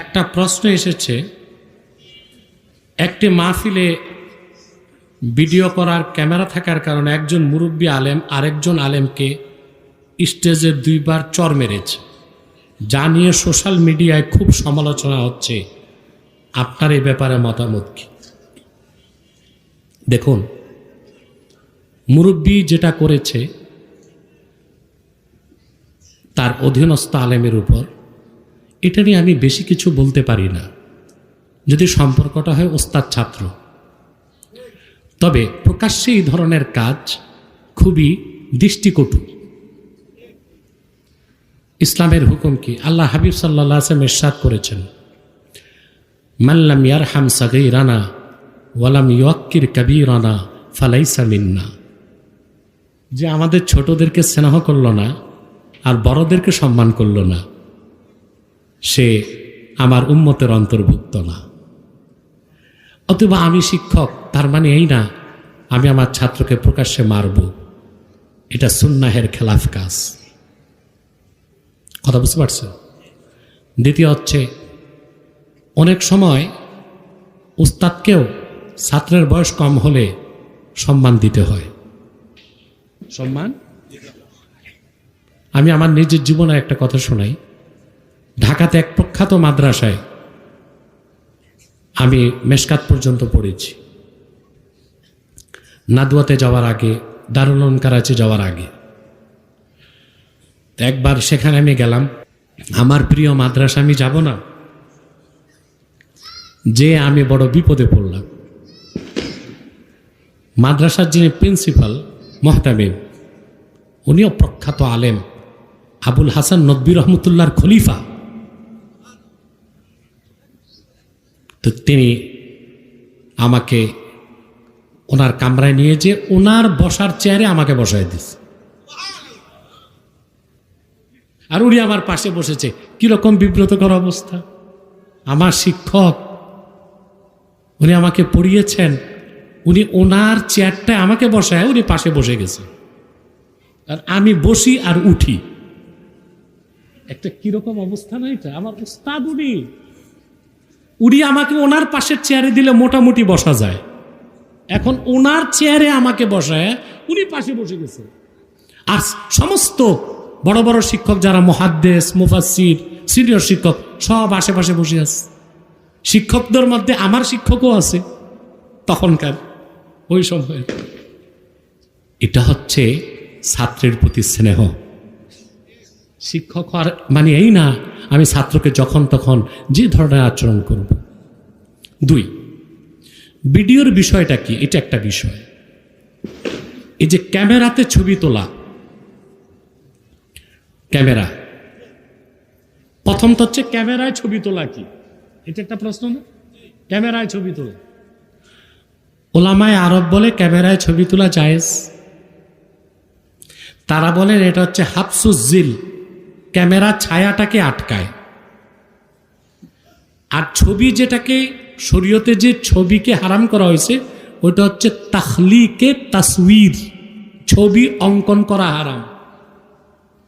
একটা প্রশ্ন এসেছে, একটি মাহফিলে ভিডিও করার ক্যামেরা থাকার কারণে একজন মুরব্বী আলেম আরেকজন আলেমকে স্টেজে দুইবার চর মেরেছে। যা নিয়ে সোশ্যাল মিডিয়ায় খুব সমালোচনা হচ্ছে। আপনার এই ব্যাপারে মতামত কি? দেখুন, মুরব্বী যেটা করেছে, তার অধীনস্থ আলেমের উপর এটা নিয়ে আমি বেশি কিছু বলতে পারি না। যদি সম্পর্কটা হয় ওস্তাদ ছাত্র। তবে প্রকাশ্যে এই ধরনের কাজ খুবই দৃষ্টিকটু। ইসলামের হুকুম কি? আল্লাহ হাবিব সাল্লাহ আসলাম এরশাদ করেছেন। মাল্লাম ইয়ার হাম সাগই রানা ওয়ালাম ইয়ক্কির কবি রানা ফালাইসা মিন্না। যে আমাদের ছোটদেরকে স্নেহ করল না আর বড়দেরকে সম্মান করল না। সে আমার উম্মতের অন্তর্ভুক্ত না। অথবা আমি শিক্ষক তার মানে এই না আমি আমার ছাত্রকে প্রকাশ্যে মারব। এটা সুন্নাহের খেলাফ কাজ। কথা বুঝতে পারছেন? দ্বিতীয় হচ্ছে অনেক সময় উস্তাদকেও ছাত্রের বয়স কম হলে সম্মান দিতে হয়। সম্মান? আমি আমার নিজের জীবনে একটা কথা শোনাই। ঢাকাতে এক প্রখ্যাত মাদ্রাসায় আমি মেশকাত পর্যন্ত পড়েছি। নাদুয়াতে যাওয়ার আগে, দারুল কারাচি যাওয়ার আগে। একবার সেখানে আমি গেলাম। আমার প্রিয় মাদ্রাসা, আমি যাব না। যে আমি বড় বিপদে পড়লাম। মাদ্রাসার যিনি প্রিন্সিপাল, মহতামিম, উনিও প্রখ্যাত আলেম, আবুল হাসান নব্বী রহমতুল্লাহর খলিফা। তো তিনি আমাকে ওনার কামরায় নিয়ে যে ওনার বসার চেয়ারে আমাকে বসায় দিস আর উনি আমার পাশে বসেছে। কীরকম বিব্রতকর অবস্থা। আমার শিক্ষক, উনি আমাকে পড়িয়েছেন। উনি ওনার চেয়ারটায় আমাকে বসায়, উনি পাশে বসে গেছে। আর আমি বসি আর উঠি। একটা কীরকম অবস্থা না এটা? আমার উস্তাদ উনি। উনি আমাকে ওনার পাশের চেয়ারে দিলে মোটামুটি বসা যায়। এখন ওনার চেয়ারে আমাকে বসায়, উনি পাশে বসে গেছে। আর সমস্ত বড় বড় শিক্ষক যারা মহাদ্দেশ মুফাসির সিনিয়র শিক্ষক, সব আশেপাশে বসে আছে। শিক্ষকদের মধ্যে আমার শিক্ষকও আছে, তখনকার ওই সময়। এটা হচ্ছে ছাত্রের প্রতি স্নেহ। শিক্ষক হওয়ার মানে এই না, আমি ছাত্রকে যখন তখন যে ধরনের আচরণ করব। দুই, ভিডিওর বিষয়টা কি? এটা একটা বিষয়। এই যে ক্যামেরাতে ছবি তোলা। ক্যামেরা। প্রথম তো হচ্ছে ক্যামেরায় ছবি তোলা কি? এটা একটা প্রশ্ন না? ক্যামেরায় ছবি তোলা। ওলামায় আরব বলে ক্যামেরায় ছবি তোলা জায়েজ। তারা বলেন এটা হচ্ছে হাফসুজিল ক্যামেরা ছায়াটাকে আটকায়। আর ছবি যেটাকে, শরীয়তে যে ছবিকে হারাম করা হয়েছে, ওটা হচ্ছে তাহলিকে তাসবির ছবি অঙ্কন করা হারাম।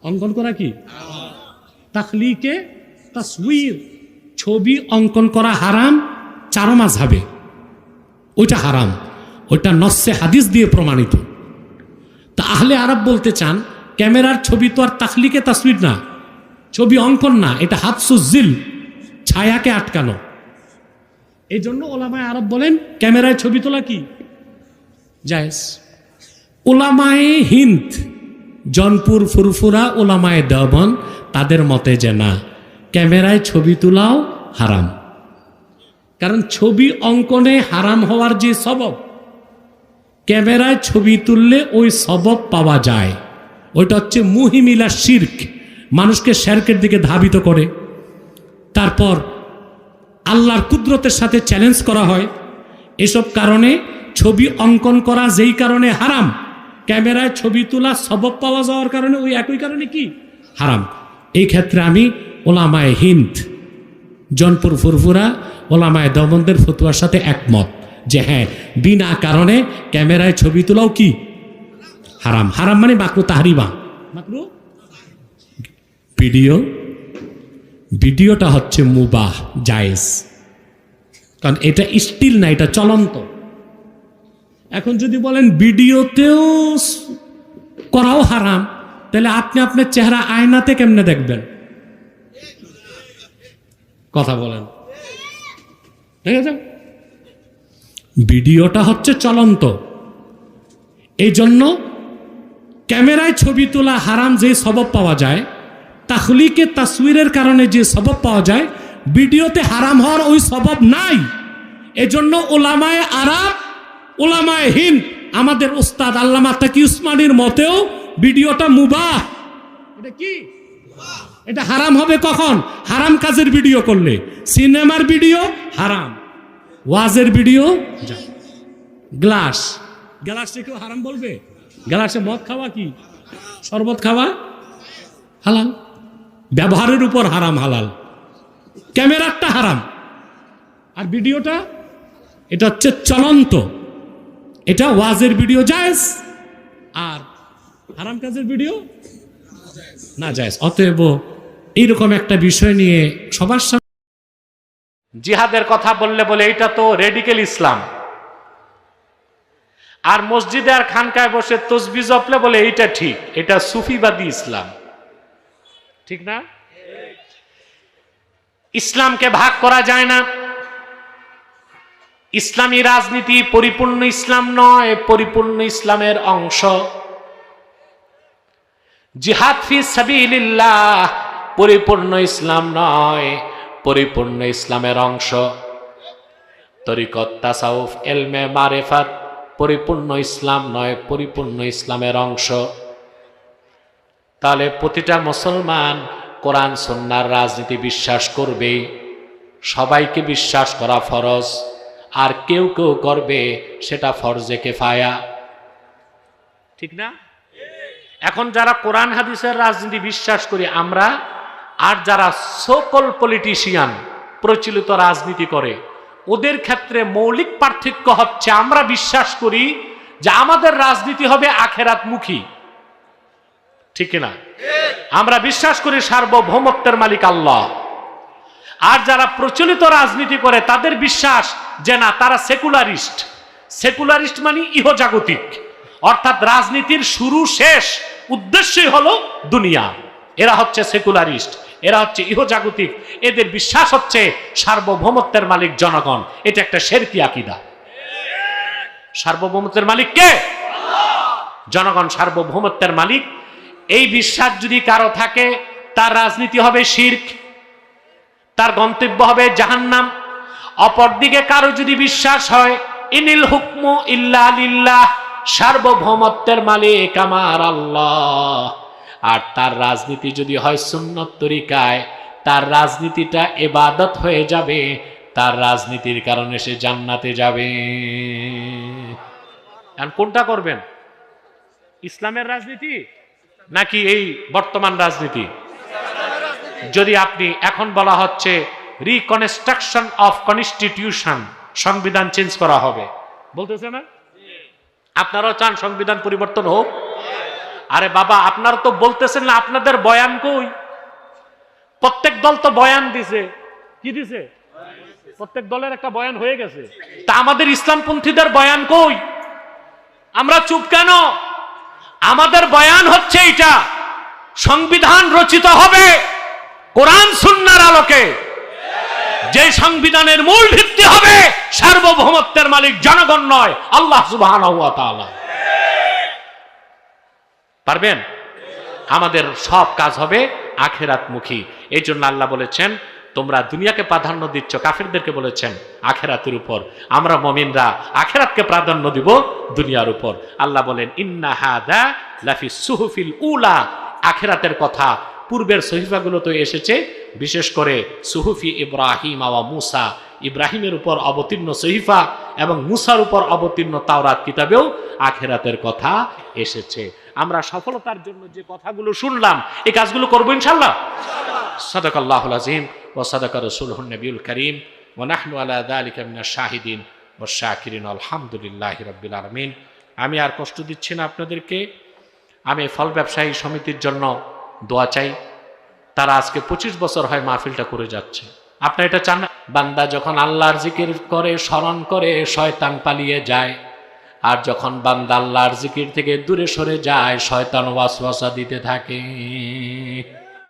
অঙ্কন করা কি? তাহলিকে তাসবির ছবি অঙ্কন করা হারাম, চারো মাঝাবে ওইটা হারাম। ওইটা নস্যে হাদিস দিয়ে প্রমাণিত। তা আহলে আরব বলতে চান, ক্যামেরার ছবি তো আর তাখলিকে তাসবির না। ছবি অঙ্কন না, এটা হাফসুজিল ছায়াকে আটকানো। এই জন্য ওলামায় আরব বলেন, ক্যামেরায় ছবি তোলা কি? জায়েজ। ওলামায়ে হিন্দ, জনপুর ফুরফুরা ওলামায়ে দেবন তাদের মতে যে না, ক্যামেরায় ছবি তোলাও হারাম। কারণ ছবি অঙ্কনে হারাম হওয়ার যে সবব, ক্যামেরায় ছবি তুললে ওই সবব পাওয়া যায়। ওইটা হচ্ছে মুহিমিলা শির্ক। মানুষকে শ্যারকের দিকে ধাবিত করে। তারপর আল্লাহর কুদরতের সাথে চ্যালেঞ্জ করা হয়। এসব কারণে ছবি অঙ্কন করা যেই কারণে হারাম। ক্যামেরায় ছবি তোলা সবক পাওয়া যাওয়ার কারণে ওই একই কারণে কি? হারাম। এই ক্ষেত্রে আমি ওলামায় হিন্দ, জনপুর ফুরফুরা, ওলামায় দমনদের ফতুয়ার সাথে একমত যে হ্যাঁ বিনা কারণে ক্যামেরায় ছবি তোলাও কি? হারাম। হারাম মানে মাকরু তাহারিমা। মাকরু? ভিডিও। ভিডিওটা হচ্ছে মুবাহ, জায়েজ। কারণ এটা স্টিল না, এটা চলন্ত। এখন যদি বলেন ভিডিওতেও করাও হারাম, তাহলে আপনি আপনার চেহারা আয়নাতে কেমনে দেখবেন? কথা বলেন। ঠিক আছে? ভিডিওটা হচ্ছে চলন্ত। এই জন্য ক্যামেরায় ছবি তোলা হারাম, যে সবব পাওয়া যায় তাহলিকে তাসবিরের কারণে যে সবব পাওয়া যায়, ভিডিওতে হারাম হওয়ার ওই সবব নাই। এজন্য ওলামায় আরাম ওলামায় হিন্দ, আমাদের ওস্তাদ আল্লামা তাকি উসমানির মতেও ভিডিওটা মুবাহ। এটা কি? এটা হারাম হবে কখন? হারাম কাজের ভিডিও করলে। সিনেমার ভিডিও হারাম। ওয়াজের ভিডিও। গ্লাস। গ্লাসে কেউ হারাম বলবে? গ্লাসে মদ খাওয়া কি? শরবত খাওয়া হালাল। ব্যবহারের উপর হারাম হালাল। ক্যামেরাটা হারাম। আর ভিডিওটা, এটা হচ্ছে চলন্ত। এটা ওয়াজের ভিডিও জায়েজ। আর হারাম কাজের ভিডিও না জায়েজ। অতএব এইরকম একটা বিষয় নিয়ে সবার সামনে জিহাদের কথা বললে বলে এটা তো রেডিকেল ইসলাম। আর মসজিদে আর খানকায় বসে তসবি জপলে বলে এইটা ঠিক। এটা সুফিবাদী ইসলাম। ঠিক না? ইসলামকে ভাগ করা যায় না। ইসলামী রাজনীতি পরিপূর্ণ ইসলাম নয়, পরিপূর্ণ ইসলামের অংশ। জিহাদ ফি সাবিলিল্লাহ পরিপূর্ণ ইসলাম নয়, পরিপূর্ণ ইসলামের অংশ। তরিকত, তাসাউফ, এলমে, মারেফাত পরিপূর্ণ ইসলাম নয়, পরিপূর্ণ ইসলামের অংশ। তাহলে প্রতিটা মুসলমান কোরআন সন্ন্যার রাজনীতি বিশ্বাস করবে। সবাইকে বিশ্বাস করা ফরজ। আর কেউ কেউ করবে সেটা ফরজে কেফায়া। ঠিক না? এখন যারা কোরআন, হাদিসের রাজনীতি বিশ্বাস করি আমরা, আর যারা সকল পলিটিশিয়ান প্রচলিত রাজনীতি করে, ওদের ক্ষেত্রে মৌলিক পার্থক্য হচ্ছে আমরা বিশ্বাস করি যে আমাদের রাজনীতি হবে আখেরাতমুখী। ঠিক না আমরা বিশ্বাস করি সার্বভৌমত্বের মালিক আল্লাহ। আর যারা প্রচলিত রাজনীতি করে, তাদের বিশ্বাস যে না, তারা সেকুলারিস্ট। সেকুলারিস্ট মানে ইহজাগতিক। অর্থাৎ রাজনীতির শুরু শেষ উদ্দেশ্যই হলো দুনিয়া। এরা হচ্ছে সেকুলারিস্ট, এরা হচ্ছে ইহজাগতিক। এদের বিশ্বাস হচ্ছে সার্বভৌমত্বের মালিক জনগণ। এটা একটা শেরকি আকিদা। সার্বভৌমত্বের মালিক কে? জনগণ সার্বভৌমত্বের মালিক এই বিশ্বাস যদি কারও থাকে, তার রাজনীতি হবে শির্ক, তার গন্তব্য হবে জাহান্নাম। অপরদিকে কারও যদি বিশ্বাস হয়, ইনিল হুকমু ইল্লা সার্বভৌমত্বের মালিক আমার আল্লাহ। আর তার রাজনীতি যদি হয় সুন্নত তরিকায়, তার রাজনীতিটা এবাদত হয়ে যাবে, তার রাজনীতির কারণে সে জান্নাতে যাবে। কোনটা করবেন? ইসলামের রাজনীতি? নাকি এই বর্তমান রাজনীতি? যদি আপনি এখন বলা হচ্ছে রিকনস্ট্রাকশন অফ কনস্টিটিউশন সংবিধান চেঞ্জ করা হবে। বলতেছে না? আপনারাও চান সংবিধান পরিবর্তন হোক? আরে বাবা, আপনারা তো বলতেছেন না আপনাদের বয়ান কই? প্রত্যেক দল তো বয়ান দিছে। কি দিছে? প্রত্যেক দলের একটা বয়ান হয়ে গেছে। তা আমাদের ইসলামপন্থীদের বয়ান কই? আমরা চুপ কেন? আমাদের বয়ান হচ্ছে এটা সংবিধান রচিত হবে কোরআন সুন্নার আলোকে। যে সংবিধানের মূল ভিত্তি হবে সার্বভৌমত্বের মালিক জনগণ নয়, আল্লাহ সুবহান পারবেন? আমাদের সব কাজ হবে আখেরাতমুখী। এই জন্য আল্লাহ বলেছেন তোমরা দুনিয়াকে প্রাধান্য দিচ্ছ, কাফিরদেরকে বলেছেন আখেরাতের উপর। আমরা মমিনরা আখেরাতকে প্রাধান্য দিব দুনিয়ার উপর। আল্লাহ বলেন, ইন্না হাদা লাফি সুহুফিল উলা। আখেরাতের কথা, পূর্বের তো এসেছে, বিশেষ করে সুহুফি ইব্রাহিম আওয়া মুসা। ইব্রাহিমের উপর অবতীর্ণ সহিফা এবং মুসার উপর অবতীর্ণ তাওরাত কিতাবেও আখেরাতের কথা এসেছে। আমরা সফলতার জন্য যে কথাগুলো শুনলাম, এই কাজগুলো করব ইনশাল্লাহ। صدق الله العظيم وصدق رسوله النبي الكريم ونحن على ذلك من الشاهدين والشاكرين الحمد لله رب العالمين আমি আর কষ্ট দিচ্ছি না আপনাদেরকে আমি ফল ব্যবসায়ী সমিতির জন্য দোয়া চাই তারা আজকে পঁচিশ বছর হয় মাহফিলটা করে যাচ্ছে আপনি এটা চান না? বান্দা যখন আল্লাহর জিকির করে স্মরণ করে শয়তান পালিয়ে যায় আর যখন বান্দা আল্লাহর জিকির থেকে দূরে সরে যায় শয়তান ওয়াসওয়াসা দিতে থাকে